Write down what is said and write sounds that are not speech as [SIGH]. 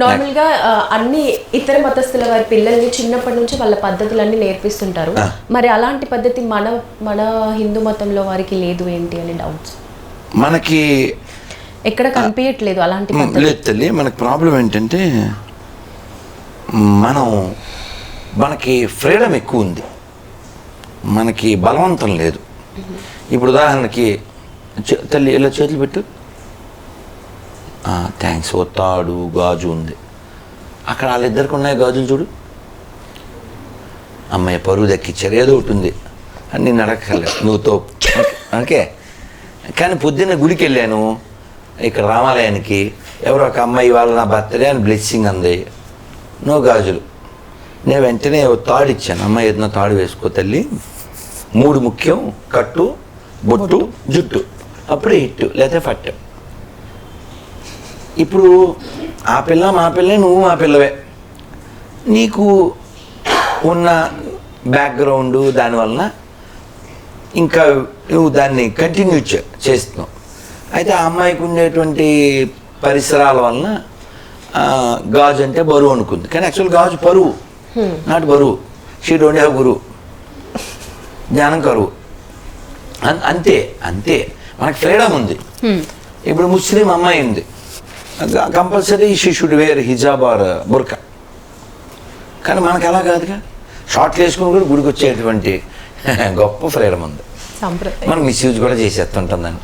నార్మల్గా అన్ని ఇతర మతస్థుల వారి పిల్లల్ని చిన్నప్పటి నుంచి వాళ్ళ పద్ధతులన్నీ నేర్పిస్తుంటారు. మరి అలాంటి పద్ధతి మన మన హిందూ మతంలో వారికి లేదు ఏంటి అని డౌట్స్ మనకి ఎక్కడ కనిపించట్లేదు అలాంటి లేదు తల్లి మనకి ప్రాబ్లం ఏంటంటే మనం మనకి ఫ్రీడమ్ ఎక్కువ ఉంది. మనకి బలవంతం లేదు. ఇప్పుడు ఉదాహరణకి తల్లి ఇలా చేతులు పెట్టు. థ్యాంక్స్ ఓ తాడు గాజు ఉంది. అక్కడ వాళ్ళిద్దరికి ఉన్నాయి గాజులు చూడు. అమ్మాయి పరువు దక్కిచ్చారు ఏదో ఒకటి ఉంది. అని నేను అడగలేదు ఓకే. కానీ పొద్దున్న గుడికి వెళ్ళాను ఇక్కడ రామాలయానికి. ఎవరో ఒక అమ్మాయి వాళ్ళ నా బర్త్డే అని బ్లెస్సింగ్ అంది. నో గాజులు. నేను వెంటనే ఓ తాడు ఇచ్చాను. అమ్మాయి ఏదైనా తాడు వేసుకో తల్లి. మూడు ముఖ్యం కట్టు బొట్టు జుట్టు. అప్పుడే హిట్టు లేకపోతే ఫట్టు ఇప్పుడు ఆ పిల్ల మా పిల్లే నువ్వు మా పిల్లవే. నీకు ఉన్న బ్యాక్గ్రౌండ్ దానివలన ఇంకా నువ్వు దాన్ని కంటిన్యూ చేస్తున్నావు. అయితే ఆ అమ్మాయికి ఉండేటువంటి పరిసరాల వలన గాజు అంటే బరువు అనుకుంది. కానీ యాక్చువల్ గాజు పరువు నాట్ బరువు. షీ డోంట్ హ్యావ్ గురువు. జ్ఞానం కరువు. అంతే అంతే. మనకి ఫ్రీడమ్ ఉంది. ఇప్పుడు ముస్లిం అమ్మాయి ఉంది. Compulsory she should wear hijab or burqa కానీ మనకు అలా కాదుగా. షార్ట్లు వేసుకుని కూడా గుడికి వచ్చేటువంటి [LAUGHS] గొప్ప ఫ్రీడమ్ ఉంది. మనం మిస్యూజ్ కూడా చేసేస్తుంటుందని